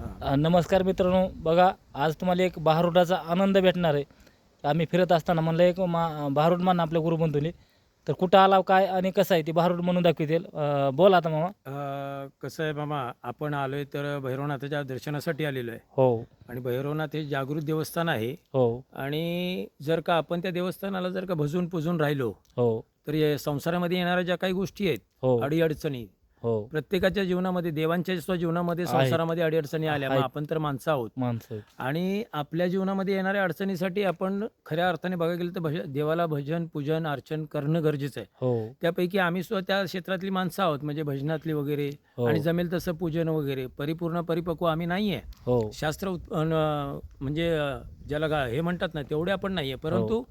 अ, नमस्कार मित्रांनो. बघा आज तुम्हाला एक बहारुडाचा आनंद भेटणार आहे. आम्ही फिरत असताना म्हणलं एक मा बहारूड मान आपल्या गुरुबंधूने. तर कुठं आला काय आणि कसं आहे ती बहारूड म्हणून दाखवतील. अ, बोल आता मामा. अ, कसं आहे मामा आपण आलोय तर भैरवनाथाच्या दर्शनासाठी आलेलो आहे. हो. आणि भैरवनाथ हे जागृत देवस्थान आहे. हो. आणि जर का आपण त्या देवस्थानाला जर का भजून पुजून राहिलो हो. तर या संसारामध्ये येणाऱ्या ज्या काही गोष्टी आहेत हो. अडीअडचणी हो. प्रत्येकाच्या जीवनामध्ये देवांच्या सुद्धा जीवनामध्ये आहेत. संसारामध्ये अडीअडचणी आल्या. मग आहेत. आपण तर माणसं आहोत. माणसं आणि आपल्या जीवनामध्ये येणाऱ्या अडचणीसाठी आपण खऱ्या अर्थाने बघायला गेलं तर भज देवाला भजन पूजन अर्चन करणं गरजेचं आहे. हो. त्यापैकी आम्ही सुद्धा त्या क्षेत्रातली माणसं आहोत. म्हणजे भजनातली वगैरे हो. आणि जमेल तसं पूजन वगैरे. परिपूर्ण परिपक्व आम्ही नाही आहे हो. शास्त्र उत- अन, म्हणजे अ, ज्याला गा हे म्हणतात ना तेवढे आपण नाही आहे परंतु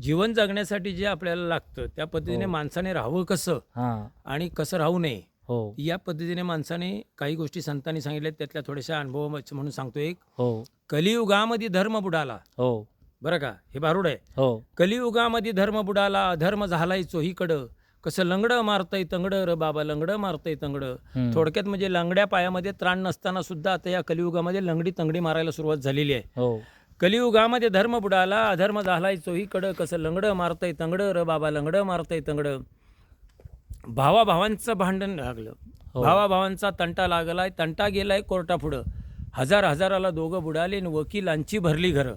जीवन जगण्यासाठी जे आपल्याला लागतं त्या पद्धतीने हो. माणसाने राहावं कसं? हां. आणि कसं राहू नये? हो. या पद्धतीने माणसाने काही गोष्टी संतांनी सांगितल्यात त्यातल्या थोड्याशा अनुभव म्हणून सांगतो एक. हो. कलियुगामध्ये धर्म बुडाला. हो. बरं का? हे भारूड आहे. हो. कलियुगामध्ये धर्म बुडाला अधर्म झालाय चोहीकडं कसं लंगडं मारतंय तंगडं र बाबा लंगडं मारतंय तंगडं. थोडक्यात म्हणजे लंगड्या पायामध्ये त्राण नसताना सुद्धा आता या कलियुगामध्ये लंगडी तंगडी मारायला सुरुवात झालेली आहे. हो. कलियुगामध्ये धर्म बुडाला अधर्म झालाय चोहीकडं कसं लंगडं मारतंय तंगडं र बाबा लंगडं मारतंय तंगडं. भावा भावांचं भांडण लागलं. हो. भावा भावांचा तंटा लागलाय तंटा गेलाय कोर्टापुढं. हजार हजाराला दोघं बुडाले आणि वकिलांची भरली घरं.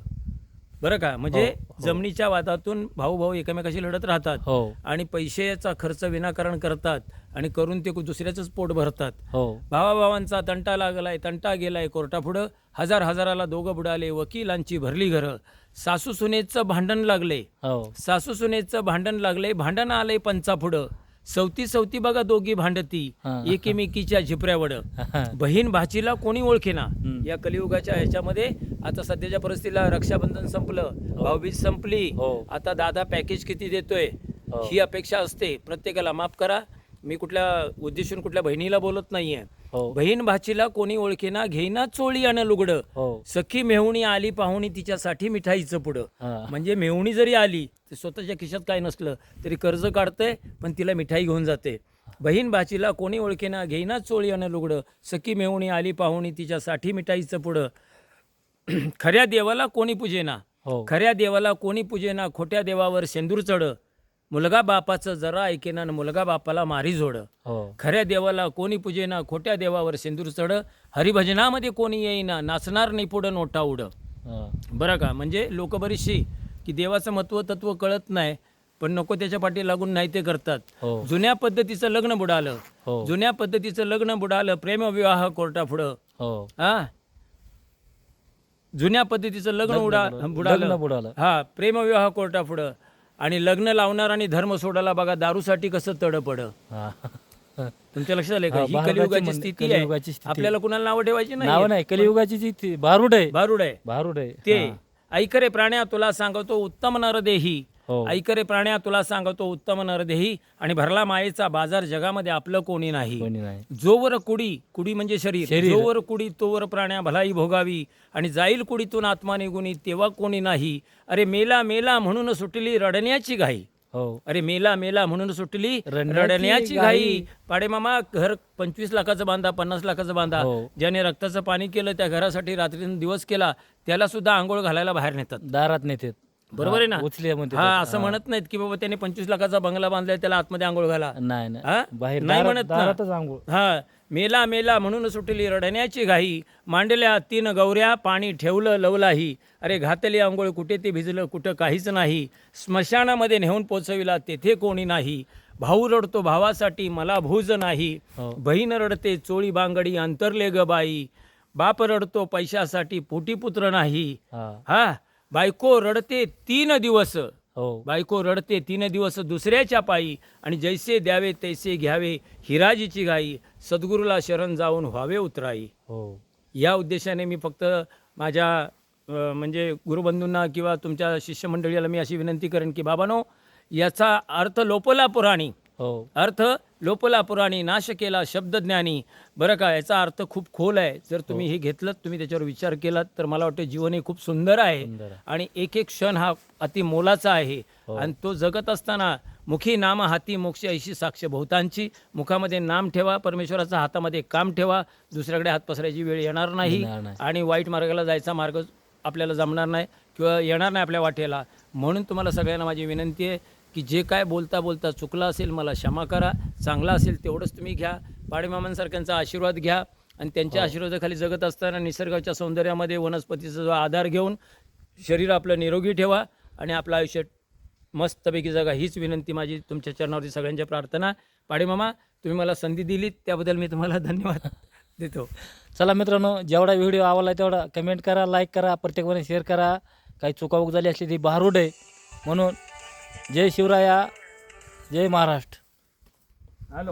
बरं का? म्हणजे हो, हो. जमिनीच्या वादातून भाऊ भाऊ एकमेकाशी लढत राहतात हो. आणि पैशाचा खर्च विनाकारण करतात आणि करून ते दुसऱ्याचंच पोट भरतात. हो. भावाभावांचा तंटा लागलाय तंटा गेलाय कोर्टापुढं. हजार हजाराला दोघं बुडाले वकिलांची भरली घरं. सासू सुनेचं भांडण लागले. हो. सासू सुनेचं भांडण लागले भांडण आलंय पंचापुढं. सवती सवती बघा दोघी भांडती हा. एकीमेकीच्या झिपऱ्यावड बहीण भाचीला कोणी ओळखेना? हम्म. या कलियुगाच्या ह्याच्यामध्ये आता सध्याच्या परिस्थितीला रक्षाबंधन संपलं भाऊबीज संपली. हो. आता दादा पॅकेज किती देतोय? हो. ही अपेक्षा असते. प्रत्येकाला माफ करा. मी कुठल्या उद्देशून कुठल्या बहिणीला बोलत नाहीये. हो. बहीण भाचीला कोणी ओळखेना घेईना चोळी आणि लुगडं. हो. सखी मेहुणी आली पाहुणी तिच्यासाठी मिठाईचं पुढं. हा. म्हणजे मेहुणी जरी आली तर स्वतःच्या खिशात काय नसलं तरी कर्ज काढते पण तिला मिठाई घेऊन जाते. बहीण भाचीला कोणी ओळखेना घेईना चोळी आणि लुगडं. सखी मेहुणी आली पाहुणी तिच्यासाठी मिठाईचं पुढं. खऱ्या देवाला कोणी पूजेना. हो. खऱ्या देवाला कोणी पूजेना खोट्या देवावर शेंदूर चढ. मुलगा बापाचं जरा ऐकेना मुलगा बापाला मारी जोड. हो. खऱ्या देवाला कोणी पूजेना खोट्या देवावर शेंदूर चढ हरिभजनामध्ये कोणी येईना नाचणार नाही पुढं नोटा उड. हा. बरं का? म्हणजे लोक बरीचशी की देवाचं महत्त्व तत्व कळत नाही पण नको त्याच्या पाठी लागून नाही ते करतात. हो. जुन्या पद्धतीचं लग्न बुडालं. हो. जुन्या पद्धतीचं लग्न बुडालं प्रेमविवाह कोर्टा पुढं हो. हा? जुन्या पद्धतीचं लग्न उडा बुडालं. बुडालं बुडालं. हा प्रेमविवाह कोर्टा पुढं आणि लग्न लावणार आणि धर्म सोडायला बघा दारूसाठी कसं तडपड. तुमच्या लक्षात आलं का? हा, कलियुगाची स्थिती आहे. स्थिती. आपल्याला कुणाला नावं ठेवायची नाव नाही कलियुगाची जी ती भारूड आहे. भारूड आहे. भारूड आहे. ते. ऐकरे प्राण्या तुला सांगतो उत्तम नरदेही. हो. ऐकरे प्राण्या तुला सांगतो उत्तम नरदेही आणि भरला मायेचा बाजार जगामध्ये आपलं कोणी नाही. कोणी नाही. जोवर कुडी कुडी म्हणजे शरीर. शरीर. जोवर कुडी तोवर प्राण्या भलाई भोगावी आणि जाईल कुडीतून आत्मा निघुनी तेव्हा कोणी नाही. अरे मेला मेला म्हणून सुटली रडण्याची घाई. हो. अरे मेला मेला म्हणून सुटली रडण्याची रडण्याची घाई. घाई. पाडे मामा घर पंचवीस लाखाचं बांधा पन्नास लाखाचं बांधा. हो. ज्याने रक्ताचं पाणी केलं त्या घरासाठी रात्रीतून दिवस केला त्याला सुद्धा आंघोळ घालायला बाहेर नेतात. दारात नेते बरोबर आहे ना? उचले म्हणते हा असं म्हणत नाहीत की बाबा त्याने पंचवीस लाखाचा बंगला बांधलाय त्याला आतमध्ये आंघोळ घाला. नाही नाही? बाहेर नाही दारात- म्हणत ना. दारातच आंघोळ. हा मेला मेला म्हणून सुटली रडण्याची घाई. मांडल्या तीन गौऱ्या पाणी ठेवलं लवलाही. अरे घातली आंघोळ कुठे ते भिजलं कुठं काहीच नाही. स्मशानामध्ये नेऊन पोचविला तेथे कोणी नाही. भाऊ रडतो भावासाठी मला भूज नाही. हो. बहीण रडते चोळी बांगडी अंतरले ग बाई. बाप रडतो पैशासाठी पोटी पुत्र नाही. हा. हा? बायको रडते तीन दिवस. हो. बायको रडते तीन दिवस दुसऱ्याच्या पायी आणि जैसे द्यावे तैसे घ्यावे हिराजीची गाई सद्गुरूला शरण जाऊन व्हावे उतराई. हो. या उद्देशाने मी फक्त माझ्या म्हणजे गुरुबंधूंना किंवा तुमच्या शिष्यमंडळीला मी अशी विनंती करेन की बाबानो याचा अर्थ लोपला पुराणी. हो. अर्थ लोपला पुराणी नाश केला शब्दज्ञानी. बरं का याचा अर्थ खूप खोल आहे. जर तुम्ही हे. घेतलं तुम्ही त्याच्यावर विचार केलात तर मला वाटतं जीवन हे खूप सुंदर आहे. आणि एक एक क्षण हा अति मोलाचा आहे. हो. आणि तो जगत असताना मुखी नाम हाती मोक्ष ऐशी साक्ष बहुतांची. मुखामध्ये नाम ठेवा परमेश्वराचा हातामध्ये काम ठेवा. दुसऱ्याकडे हात पसरायची वेळ येणार नाही. आणि वाईट मार्गाला जायचा मार्ग आपल्याला जमणार नाही किंवा येणार नाही आपल्या वाटेला. म्हणून तुम्हाला सगळ्यांना माझी विनंती आहे की जे काय बोलता बोलता चुकलं असेल मला क्षमा करा चांगला असेल तेवढंच तुम्ही घ्या पाडेमामांसारख्यांचा आशीर्वाद घ्या आणि त्यांच्या आशीर्वादाखाली जगत असताना निसर्गाच्या सौंदर्यामध्ये वनस्पतीचा जो आधार घेऊन शरीर आपलं निरोगी ठेवा आणि आपलं आयुष्य मस्तपैकी जगा हीच विनंती माझी तुमच्या चरणावरती सगळ्यांच्या प्रार्थना. पाडेमामा तुम्ही मला संधी दिलीत त्याबद्दल मी तुम्हाला धन्यवाद देतो. चला मित्रांनो जेवढा व्हिडिओ आवडला तेवढा कमेंट करा लाईक करा प्रत्येकाने शेअर करा. काही चुकाबुक झाली असली ती भारूड आहे. म्हणून जय शिवराया जय महाराष्ट्र. हॅलो.